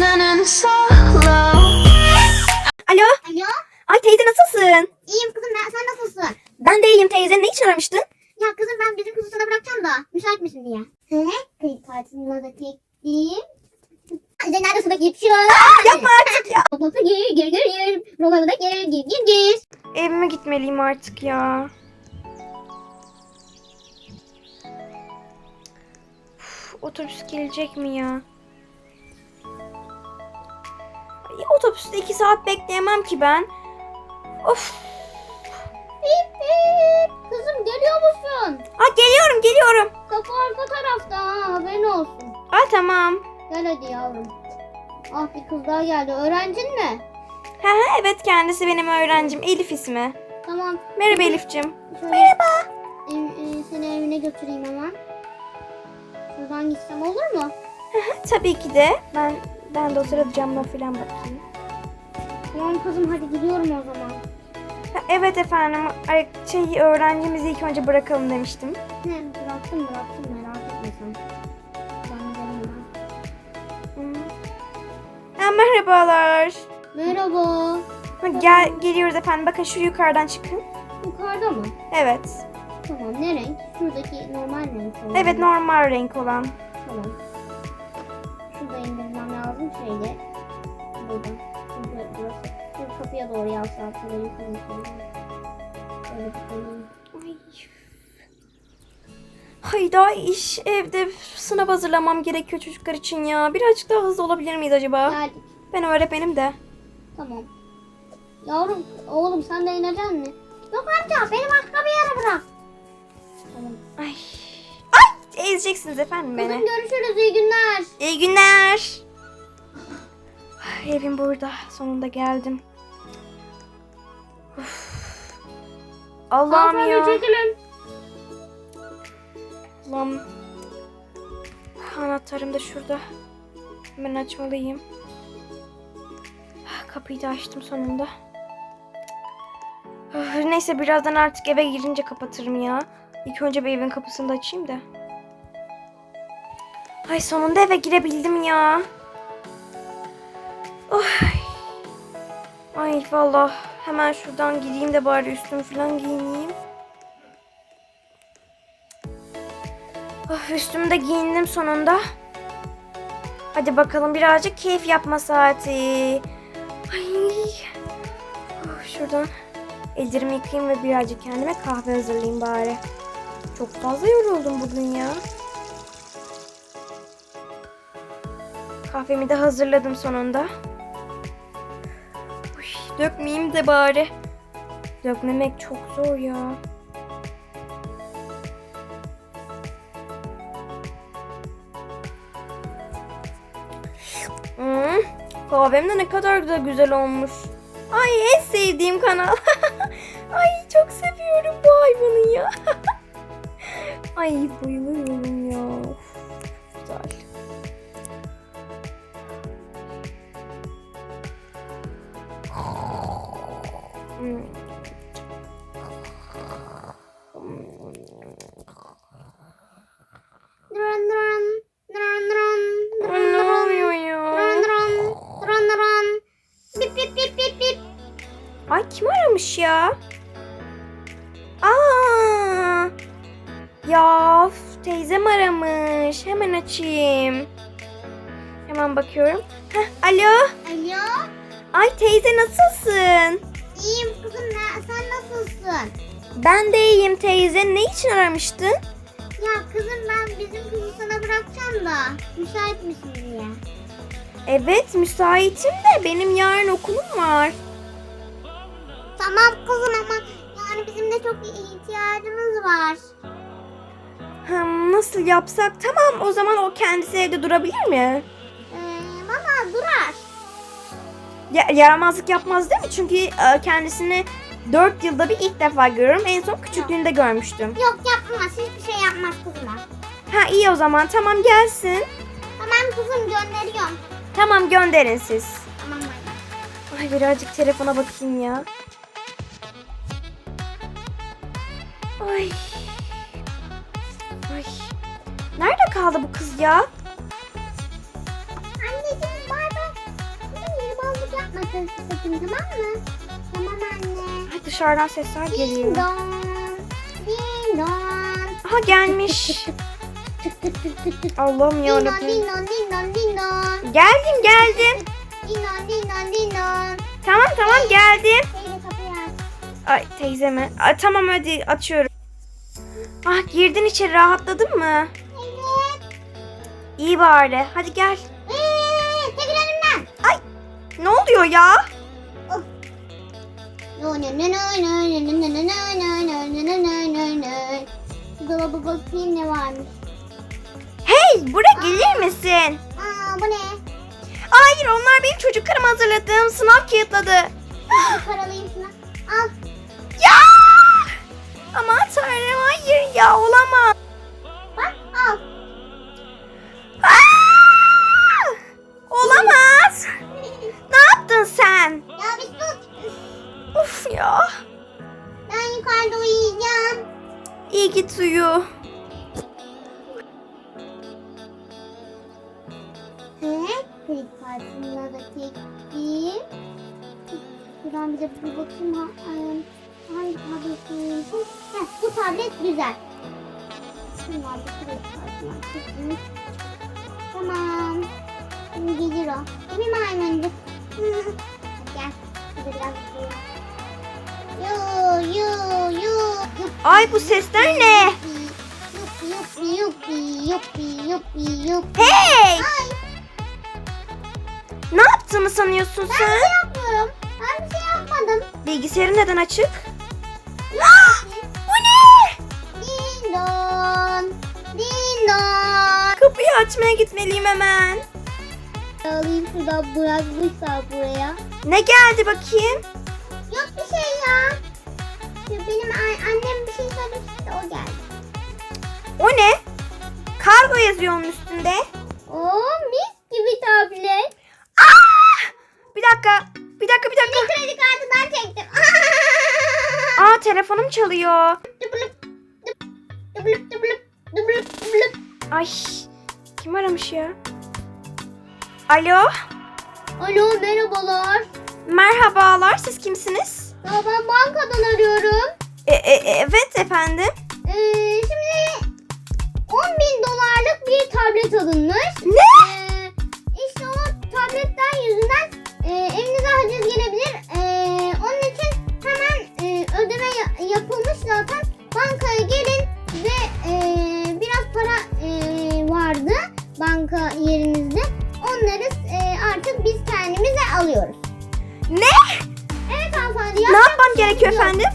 running solo. Alo. Alo. Ay teyze nasılsın? İyiyim kızım ben sen nasılsın? Ben de iyiyim teyze. Ne için aramıştın? Ya kızım ben bizim kızı sana bırakacağım da müsait misin diye. He? Kayıt kartımla da tekleyeyim. Hadi nerede suda geçiyor? Yapma artık ya. Topu gir gir gir gir. Romanı da gir gir gir gir. Evime gitmeliyim artık ya. Uf, otobüs gelecek mi ya? Otobüste iki saat bekleyemem ki ben. Of. Bip bip. Kızım geliyor musun? Ha geliyorum geliyorum. Kapı arka tarafta ha haberin olsun. Ha tamam. Gel hadi yavrum. Ah bir kız daha geldi. Öğrencin mi? Ha ha evet kendisi benim öğrencim Elif ismi. Tamam. Merhaba Elif'cim. Merhaba. seni evine götüreyim hemen. Şuradan gitsem olur mu? Tabii ki de. Ben ben de o sırada camdan falan bakayım. Tamam kızım hadi gidiyorum o zaman. Ha, evet efendim. Ay, Şey öğrencimizi ilk önce bırakalım demiştim. He bıraktım bıraktım merak etme sen. Ben gidelim ben. Hmm. Ha, merhabalar. Merhaba. Ha, gel geliyoruz efendim. Bakın şu yukarıdan çıkın. Yukarıda mı? Evet. Tamam ne renk? Şuradaki normal renk olan. Evet normal renk olan. Tamam. Şurada indirmem lazım şeyle. Burada. Çünkü burası. Şu kapıya doğru yukarı. Böyle bir koyayım. Ay. Hayda iş evde sınav hazırlamam gerekiyor çocuklar için ya. Birazcık daha hızlı olabilir miyiz acaba? Geldik. Ben öğretmenim de. Tamam. Yavrum, oğlum sen de ineceksin mi? Yok amca beni başka bir yere bırak. Tamam. Ay. Ay ezeceksiniz efendim beni. görüşürüz iyi günler. İyi günler. Ay, Evim burada. Sonunda geldim. Uf. Allah'ım ya. çekilin. Allah'ım. Anahtarım da şurada. Hemen açmalıyım. Kapıyı da açtım sonunda. Üf, Neyse birazdan artık eve girince kapatırım ya. İlk önce bir evin kapısını da açayım da. Ay sonunda eve girebildim ya. Ay. Ay vallahi hemen şuradan gideyim de bari üstümü falan giyineyim. Of, üstümü de giyindim sonunda. Hadi bakalım birazcık keyif yapma saati. Şuradan ellerimi yıkayayım ve birazcık kendime kahve hazırlayayım bari. Çok fazla yoruldum bugün ya. Kahvemi de hazırladım sonunda. Uy, dökmeyeyim de bari. Dökmemek çok zor ya. Hmm, kahvem de ne kadar da güzel olmuş. Ay en sevdiğim kanal. Ay çok seviyorum bu hayvanı ya. Ay bayılıyorum ya. Güzel. Hmm. Aramış. Hemen açayım. Hemen bakıyorum. Heh, alo. Alo. Ay teyze nasılsın? İyiyim kızım ne- sen nasılsın? Ben de iyiyim teyze. Ne için aramıştın? Ya kızım ben bizim kızı sana bırakacağım da müsait misin diye. Evet müsaitim de benim yarın okulum var. Tamam kızım ama nasıl yapsak? Tamam o zaman o kendisi evde durabilir mi? Ee, valla durar. Ya, yaramazlık yapmaz değil mi? Çünkü e, kendisini 4 yılda bir ilk defa görüyorum. En son küçüklüğünde görmüştüm. Yok yapmaz hiçbir şey yapmaz kızıma. Ha iyi o zaman tamam gelsin. Tamam kızım gönderiyorum. Tamam gönderin siz. Tamam bay. Ay birazcık telefona bakayım ya. Ay. Ay. Nerede kaldı bu kız ya? Anneciğim bay bay. Yeni bozluk yapmasın sakın tamam mı? Tamam anne. Ay dışarıdan sesler Ding geliyor. dong. Ding dong. Aha gelmiş. Tık tık tık tık tık. Allah'ım Ding dong yarabbim. ding dong ding dong ding dong. Geldim geldim. Ding dong ding dong ding dong. Tamam tamam geldim. Teyze kapıyı aç. Ay teyze mi? Ay, tamam hadi açıyorum. Ah girdin içeri rahatladın mı? İyi bari. Hadi gel. Ee, çekil. Ay ne oluyor ya? Dolaba bakayım ne varmış. Hey buraya gelir misin? Aa bu ne? Hayır onlar benim çocuklarıma hazırladığım sınav kağıtladı. Paralıyım sınav. Al. Ya! Aman tanrım hayır ya olamaz. Yaptın sen? Ya bir sus. Of ya. Ben yukarıda uyuyacağım. İyi git uyu. Kredi kartımla da çektim. Şuradan bir de bir bakayım. Ha, hangi tabletim? Heh, bu tablet güzel. Da kredi çektim. Tamam. Şimdi gelir o. Değil mi maymuncuk? Gel. Biraz. Yo yo yo. Yuppi, Ay bu sesler ne? Yuppi yuppi yuppi yuppi. Hey! Ay. Ne yaptığını sanıyorsun Ben sen? şey yapmıyorum. Ben bir şey yapmadım. Bilgisayarın neden açık? Ah! Bu ne? Ding dong. Kapıyı açmaya gitmeliyim hemen. Alayım şuradan bırakmışlar buraya. Ne geldi bakayım? Yok bir şey ya. Şu benim an- annem bir şey söylemişti o geldi. O ne? Kargo yazıyor onun üstünde. Oo mis gibi tablet. Ah! Bir dakika. Bir dakika bir dakika. Bir kredi kartından çektim. Aa telefonum çalıyor. Dıblıp, dıp, dıblıp, dıblıp, dıblıp, dıblıp. Ay kim aramış ya? Alo. Alo merhabalar. Merhabalar siz kimsiniz? Ya ben bankadan arıyorum. E, e, evet efendim. Ee, Ne yapmam gerekiyor yok. efendim?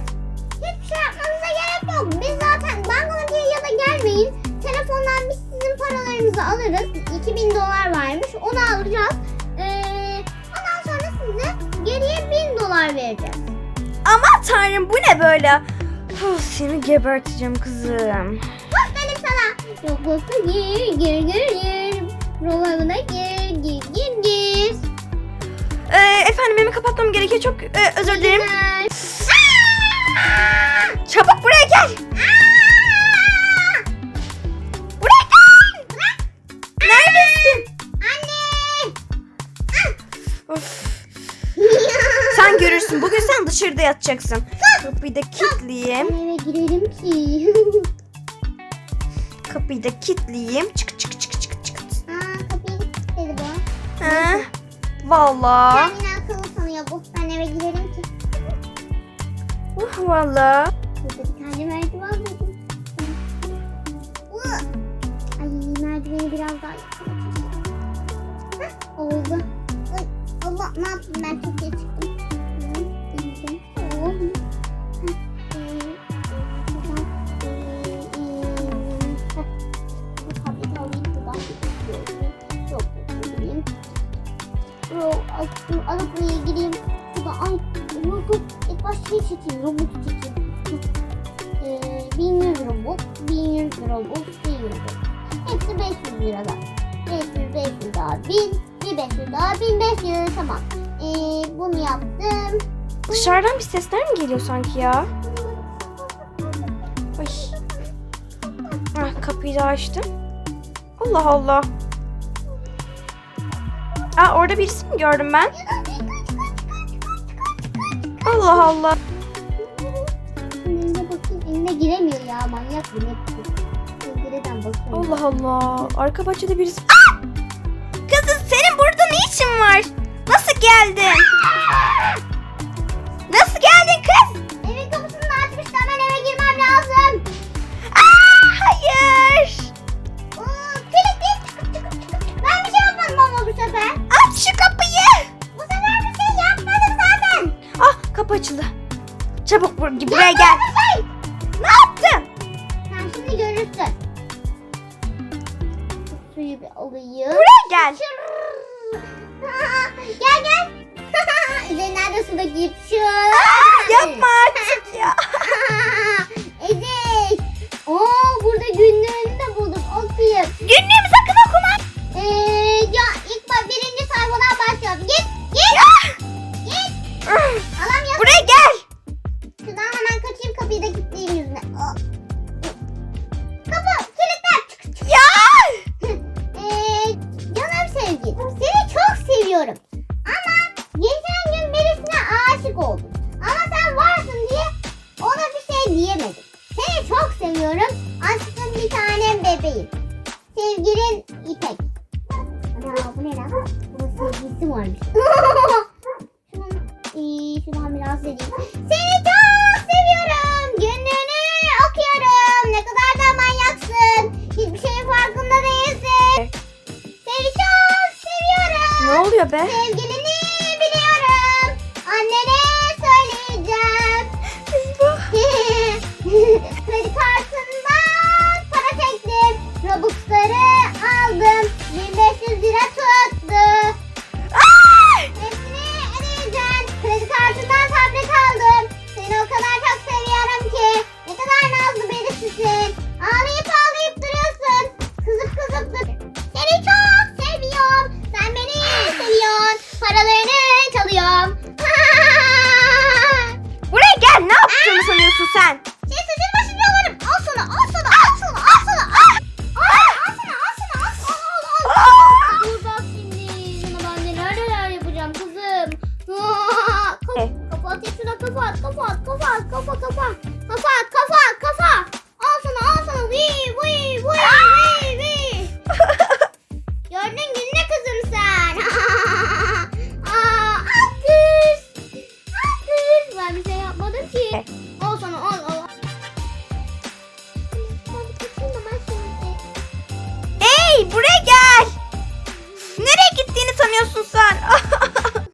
Hiçbir şey yapmanıza gerek yok. Biz zaten bankaya ya da gelmeyin. Telefondan biz sizin paralarınızı alırız. 2000 dolar varmış. Onu alacağız. Ee, ondan sonra size geriye 1000 dolar vereceğiz. Aman tanrım bu ne böyle? Uf, seni geberteceğim kızım. Bak dedim sana. Robotu gir gir gir gir. Gir gir Benim kapatmam gerekiyor çok e, özür dilerim. Çabuk buraya gel. Buraya gel. Neredesin? Anne. Of. Sen görürsün. Bugün sen dışarıda yatacaksın. Kapıyı da kilitleyeyim. Eve girelim ki. Kapıyı da kilitleyeyim. Çık çık çık çık çık. Aa kapıyı dedi bu. Ha? Vallahi. Kendini Valla. Daha 1000, bir 500 daha 1500 tamam. Ee, bunu yaptım. Dışarıdan bir sesler mi geliyor sanki ya? Ay. kapıyı da açtım. Allah Allah. Aa orada birisi mi gördüm ben? Allah Allah. Bakayım. Eline giremiyor ya manyak bu ne? Pencereden bakıyorum. Allah Allah. Arka bahçede birisi... Aa! Ne işin var? Nasıl geldin? Nasıl geldin kız? Evin kapısını açmıştı hemen eve girmem lazım. Aa, hayır. Aa, kilitli çıkıp çıkıp çıkıp. Ben bir şey yapmadım ama bu sefer. Aç şu kapıyı. Bu sefer bir şey yapmadım zaten. Ah kapı açıldı. Çabuk bur- buraya gel. Bir şey. Ne yaptın? Sen şimdi görürsün. Suyu bir alayım. Buraya gel. Aa, gel gel. Üzerinden de su dökeyim. Şu. Yapma artık ya. Ezik. Oo burada günlüğünü de buldum. Okuyayım. Günlüğümü seviyorum. Aşkın bir tanem bebeğim. Sevgilin İpek. Ana bu ne lan? Bunun sevgilisi varmış. Şunun, ee, şuradan biraz edeyim. Seni çok seviyorum. Günlüğünü okuyorum. Ne kadar da manyaksın. Hiçbir şeyin farkında değilsin. Seni çok seviyorum. Ne oluyor be? Sevgilini